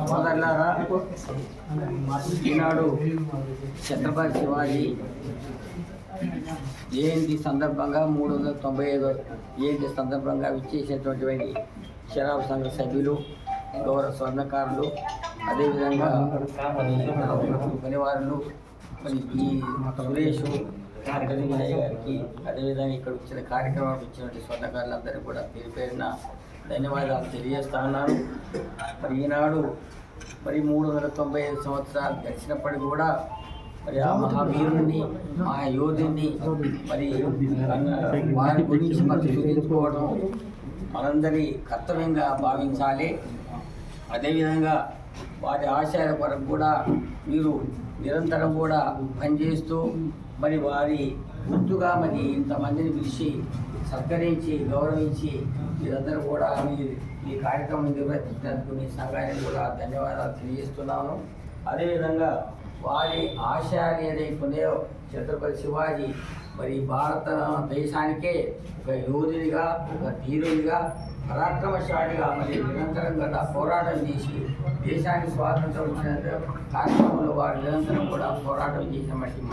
సోదరులారా ఈనాడు ఛత్రపతి శివాజీ జయంతి సందర్భంగా మూడు వందల తొంభై ఐదు జయంతి సందర్భంగా విచ్చేసినటువంటి శరాబ్ సంఘ సభ్యులు గౌరవ స్వర్ణకారులు అదేవిధంగా పనివారులు మరి ఈ సురేష్ విజయ్ గారికి అదేవిధంగా ఇక్కడ వచ్చిన కార్యక్రమానికి ఇచ్చినటువంటి స్వర్ణకారులందరూ కూడా పేరు పేరున ధన్యవాదాలు తెలియజేస్తా ఉన్నాను మరి ఈనాడు మరి మూడు వందల తొంభై ఐదు సంవత్సరాలు గడిచినప్పటికీ కూడా మరి ఆ మహావీరుని ఆ యోధుని మరి వారి గురించి మనం చూపించుకోవడం మనందరి కర్తవ్యంగా భావించాలి. అదేవిధంగా వారి ఆశయాల కొరకు కూడా మీరు నిరంతరం కూడా పనిచేస్తూ మరి వారి గుర్తుగా మరి ఇంతమందిని పిలిచి సత్కరించి గౌరవించి మీరందరూ కూడా మీ ఈ కార్యక్రమం నిర్వర్తించినందుకు మీ సంఘానికి కూడా ధన్యవాదాలు తెలియజేస్తున్నాను. అదేవిధంగా వారి ఆశయాలు ఏదైతే ఉన్నాయో ఛత్రపతి శివాజీ మరి భారత దేశానికే ఒక యోధునిగా ఒక ధీరునిగా పరాక్రమశాలిగా మరి నిరంతరం గత పోరాటం చేసి దేశానికి స్వాతంత్రం వచ్చిన కార్యక్రమంలో వారు నిరంతరం కూడా పోరాటం చేసినటువంటి